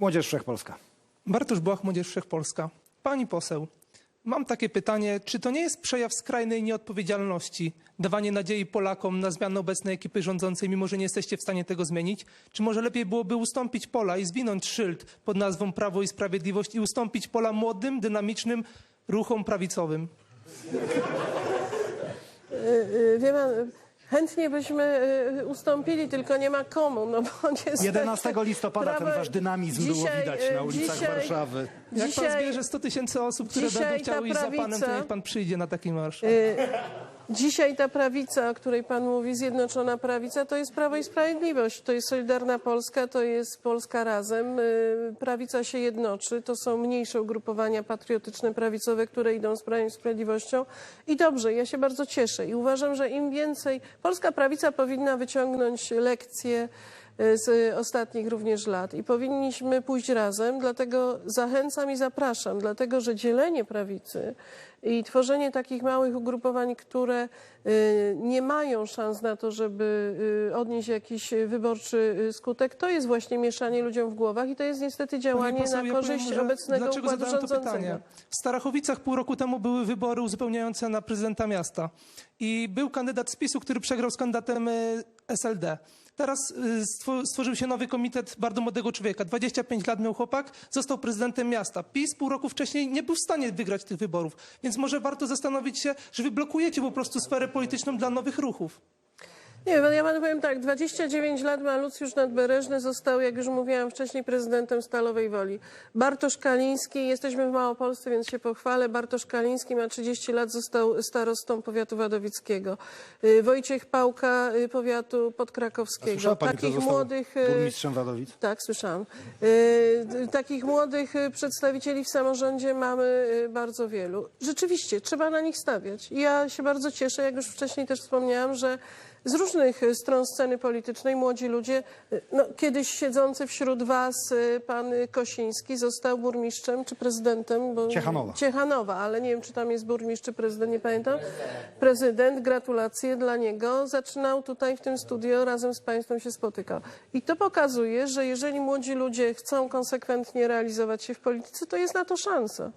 Młodzież Wszechpolska. Bartosz Błach, Młodzież Wszechpolska. Pani poseł, mam takie pytanie, czy to nie jest przejaw skrajnej nieodpowiedzialności, dawanie nadziei Polakom na zmianę obecnej ekipy rządzącej, mimo że nie jesteście w stanie tego zmienić? Czy może lepiej byłoby ustąpić pola i zwinąć szyld pod nazwą Prawo i Sprawiedliwość i ustąpić pola młodym, dynamicznym ruchom prawicowym? Y, Wie pan, chętnie byśmy y, ustąpili, tylko nie ma komu, no bo niestety... 11 listopada ten wasz dynamizm było dzisiaj, widać y, na ulicach dzisiaj- Warszawy. Jak pan Dzisiaj- zbierze 100 tysięcy osób, które będą chciały iść za panem, to prawica- niech pan przyjdzie na taki marsz. Dzisiaj ta prawica, o której pan mówi, Zjednoczona Prawica, to jest Prawo i Sprawiedliwość, to jest Solidarna Polska, to jest Polska Razem. Y, Prawica się jednoczy, to są mniejsze ugrupowania patriotyczne, prawicowe, które idą z Prawem i Sprawiedliwością. I dobrze, ja się bardzo cieszę i uważam, że im więcej... Polska Prawica powinna wyciągnąć lekcje z ostatnich również lat i powinniśmy pójść razem, dlatego zachęcam i zapraszam, dlatego że dzielenie prawicy i tworzenie takich małych ugrupowań, które y, nie mają szans na to, żeby y, odnieść jakiś wyborczy y, skutek, to jest właśnie mieszanie ludziom w głowach i to jest niestety działanie poseł, na ja korzyść powiem, że obecnego Dlaczego układu zadałem to rządzącego. pytanie? W Starachowicach pół roku temu były wybory uzupełniające na prezydenta miasta i był kandydat z PiSu, który przegrał z kandydatem y, SLD. Teraz y, stwo- stworzył się nowy komitet bardzo młodego człowieka. 25 lat miał chłopak, został prezydentem miasta. PiS pół roku wcześniej nie był w stanie wygrać tych wyborów. Więc może warto zastanowić się, że wy blokujecie po prostu sferę polityczną dla nowych ruchów. Nie, ja panu powiem tak, 29 lat ma Lucjusz Nadbereżny, został, jak już mówiłam wcześniej, prezydentem Stalowej Woli. Bartosz Kaliński, jesteśmy w Małopolsce, więc się pochwalę, Bartosz Kaliński ma 30 lat, został starostą powiatu wadowickiego. Y, Wojciech Pałka, y, powiatu podkrakowskiego. Słyszała pani, kto Takich został młodych... y, burmistrzem Wadowic? tak, słyszałam. Y, takich młodych y, przedstawicieli w samorządzie mamy y, bardzo wielu. Rzeczywiście, trzeba na nich stawiać. I Ja się bardzo cieszę, jak już wcześniej też wspomniałam, że z różnych y, stron sceny politycznej młodzi ludzie, y, no, kiedyś siedzący wśród was y, pan Kosiński został burmistrzem czy prezydentem. Bo, Ciechanowa. Ciechanowa, ale nie wiem, czy tam jest burmistrz czy prezydent, nie pamiętam. Prezydent, gratulacje dla niego. Zaczynał tutaj w tym studio, razem z państwem się spotykał. I to pokazuje, że jeżeli młodzi ludzie chcą konsekwentnie realizować się w polityce, to jest na to szansa.